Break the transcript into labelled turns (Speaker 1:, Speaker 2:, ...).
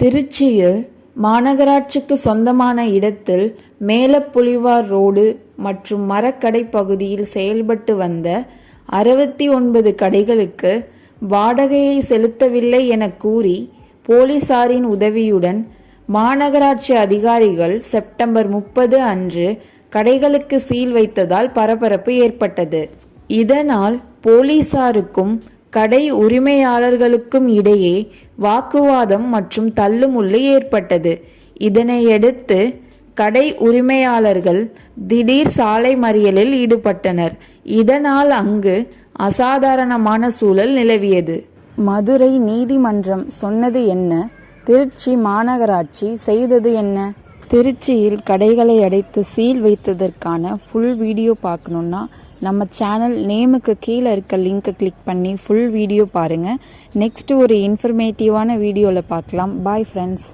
Speaker 1: திருச்சியில் மாநகராட்சிக்கு சொந்தமான இடத்தில் மேலப்புலிவார் ரோடு மற்றும் மரக்கடை பகுதியில் செயல்பட்டு வந்த அறுபத்தி ஒன்பது கடைகளுக்கு வாடகையை செலுத்தவில்லை என கூறி போலீசாரின் உதவியுடன் மாநகராட்சி அதிகாரிகள் செப்டம்பர் முப்பது அன்று கடைகளுக்கு சீல் வைத்ததால் பரபரப்பு ஏற்பட்டது. இதனால் போலீசாருக்கும் கடை உரிமையாளர்களுக்கும் இடையே வாக்குவாதம் மற்றும் தள்ளுமுள்ளு ஏற்பட்டது. இதனையடுத்து கடை உரிமையாளர்கள் திடீர் சாலை மறியலில் ஈடுபட்டனர். இதனால் அங்கு அசாதாரணமான சூழல் நிலவியது. மதுரை நீதிமன்றம் சொன்னது என்ன? திருச்சி மாநகராட்சி செய்தது என்ன? திருச்சியில் கடைகளை அடைத்து சீல் வைத்ததற்கான ஃபுல் வீடியோ பார்க்கணுன்னா நம்ம சேனல் நேமுக்கு கீழே இருக்க லிங்க்கை கிளிக் பண்ணி ஃபுல் வீடியோ பாருங்கள் நெக்ஸ்ட் ஒரு இன்ஃபர்மேட்டிவான வீடியோவில் பார்க்கலாம். Bye friends